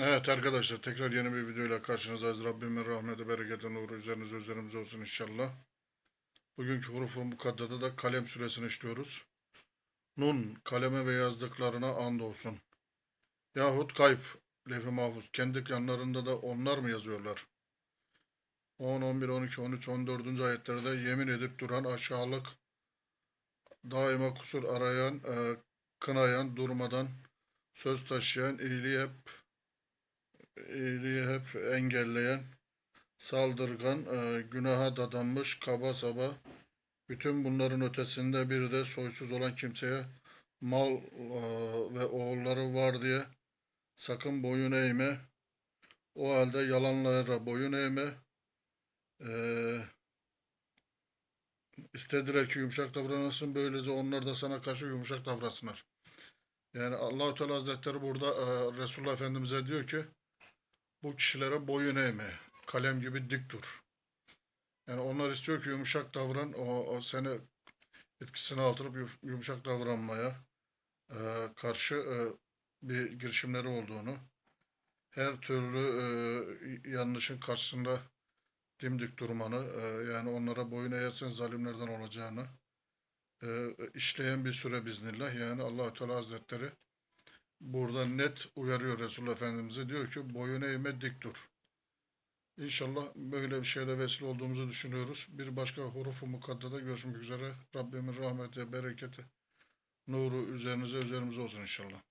Evet arkadaşlar tekrar yeni bir videoyla karşınızdayız. Rabbimin rahmeti, bereketi, nuru üzerinize üzerimize olsun inşallah. Bugünkü hurufu mukaddada da kalem süresini işliyoruz. Nun kaleme ve yazdıklarına and olsun. Yahut kayıp levh-i mahfuz. Kendi yanlarında da onlar mı yazıyorlar? 10, 11, 12, 13, 14. ayetlerde yemin edip duran aşağılık, daima kusur arayan, e, kınayan, durmadan söz taşıyan, iyiliği hep iyiliği hep engelleyen, saldırgan, e, günaha dadanmış, kaba saba, bütün bunların ötesinde bir de soysuz olan kimseye mal e, ve oğulları var diye sakın boyun eğme. O halde yalanlara boyun eğme. E, istediler ki yumuşak davranasın, böylece onlar da sana karşı yumuşak davransınlar. Yani Allahu Teala Hazretleri burada e, Resulullah Efendimiz'e diyor ki bu kişilere boyun eğme. Kalem gibi dik dur. Yani onlar istiyor ki yumuşak davran. O, o seni etkisine aldırıp yum- yumuşak davranmaya e, karşı e, bir girişimleri olduğunu, her türlü e, yanlışın karşısında dimdik durmanı, e, yani onlara boyun eğersen zalimlerden olacağını e, işleyen bir süre biznillah. Yani Allahu Teala Hazretleri burada net uyarıyor Resulullah Efendimiz'e. Diyor ki boyun eğme dik dur. İnşallah böyle bir şeyde vesile olduğumuzu düşünüyoruz. Bir başka hurufu mukaddada görüşmek üzere. Rabbimin rahmeti, bereketi, nuru üzerinize üzerimize olsun inşallah.